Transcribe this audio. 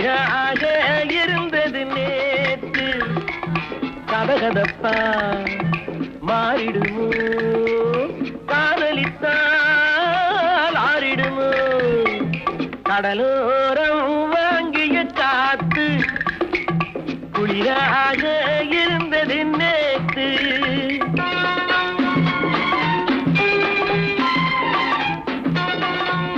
சரியாக இருந்தது நேற்று. கதகதப்பா மாறிடுமோ? காதலித்தால் ஆறிடுமோ? கடலோரம் வாங்கிய காத்து குளிராக இருந்தது நேற்று.